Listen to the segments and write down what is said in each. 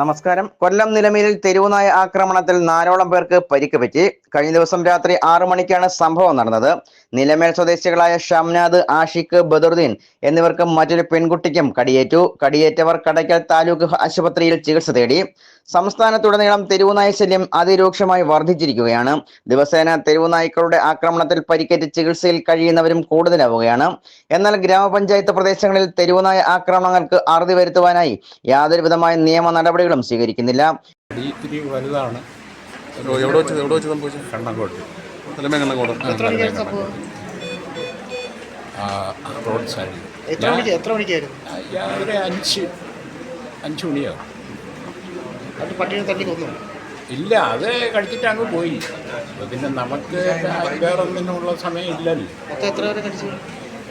നമസ്കാരം. കൊല്ലം നിലമേലിൽ തെരുവുനായ ആക്രമണത്തിൽ നാലോളം പേർക്ക് പരിക്ക് പറ്റി. കഴിഞ്ഞ ദിവസം രാത്രി ആറു മണിക്കാണ് സംഭവം നടന്നത്. നിലമേൽ സ്വദേശികളായ ഷംനാദ് ആഷിഖ് ബദറുദ്ദീൻ എന്നിവർക്കും മറ്റൊരു പെൺകുട്ടിക്കും കടിയേറ്റു. കടിയേറ്റവർ കടയ്ക്കൽ താലൂക്ക് ആശുപത്രിയിൽ ചികിത്സ തേടി. സംസ്ഥാനത്തുടനീളം തെരുവുനായ ശല്യം അതിരൂക്ഷമായി വർദ്ധിച്ചിരിക്കുകയാണ്. ദിവസേന തെരുവുനായ്ക്കളുടെ ആക്രമണത്തിൽ പരിക്കേറ്റ് ചികിത്സയിൽ കഴിയുന്നവരും കൂടുതലാവുകയാണ്. എന്നാൽ ഗ്രാമപഞ്ചായത്ത് പ്രദേശങ്ങളിൽ തെരുവുനായ ആക്രമണങ്ങൾക്ക് അറുതി വരുത്തുവാനായി യാതൊരു വിധമായ നിയമ നടപടികളും സ്വീകരിക്കുന്നില്ല. എവിടെ വെച്ച് എവിടെ വെച്ച് സംഭവിച്ചത് കണ്ണങ്കോട്ട് തലമേ കണ്ണങ്കോട് ആ, റോഡ് സൈഡിൽ എത്ര മണിക്ക് എത്ര മണിക്കായിരുന്നു? ഒരു അഞ്ച് അഞ്ച് മണിയോ അത് പട്ടിയെ തട്ടി കൊന്നു. ഇല്ല അത് കഴിച്ചിട്ട് അങ്ങ് പോയി. പിന്നെ നമുക്ക് വേറെ ഒന്നിനുള്ള സമയം ഇല്ലല്ലോ. മൊത്തം എത്ര വരെ കടിച്ചു?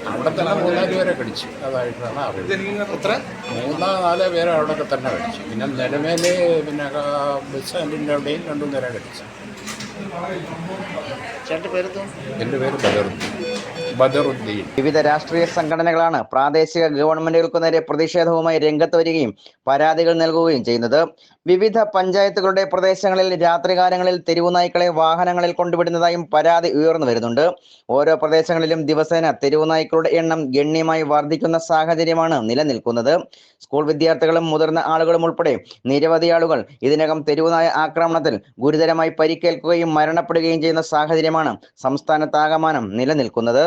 അവിടെ തന്നെ മൂന്നാൽ പേരെ കടിച്ചു. അതായിട്ടാണ് അറിയുന്നത്. എത്ര മൂന്നോ നാലോ പേരെ അവിടെയൊക്കെ തന്നെ കടിച്ചു. പിന്നെ നിലമേൽ പിന്നെ ബസ് സ്റ്റാൻഡിന്റെ അവിടെയും രണ്ടു നേരം കടിച്ചു. എന്റെ പേര് ബദറുദ്ദീൻ. ബദറുദ്ദീൻ. വിവിധ രാഷ്ട്രീയ സംഘടനകളാണ് പ്രാദേശിക ഗവൺമെന്റുകൾക്കു നേരെ പ്രതിഷേധവുമായി രംഗത്ത് വരികയും പരാതികൾ നൽകുകയും ചെയ്യുന്നത്. വിവിധ പഞ്ചായത്തുകളുടെ പ്രദേശങ്ങളിൽ രാത്രികാലങ്ങളിൽ തെരുവുനായ്ക്കളെ വാഹനങ്ങളിൽ കൊണ്ടുവിടുന്നതായും പരാതി ഉയർന്നു വരുന്നുണ്ട്. ഓരോ പ്രദേശങ്ങളിലും ദിവസേന തെരുവുനായ്ക്കളുടെ എണ്ണം ഗണ്യമായി വർദ്ധിക്കുന്ന സാഹചര്യമാണ് നിലനിൽക്കുന്നത്. സ്കൂൾ വിദ്യാർത്ഥികളും മുതിർന്ന ആളുകളും ഉൾപ്പെടെ നിരവധി ആളുകൾ ഇതിനകം തെരുവുനായ ആക്രമണത്തിൽ ഗുരുതരമായി പരിക്കേൽക്കുകയും മരണപ്പെടുകയും ചെയ്യുന്ന സാഹചര്യമാണ് സംസ്ഥാനത്താകമാനം നിലനിൽക്കുന്നത്.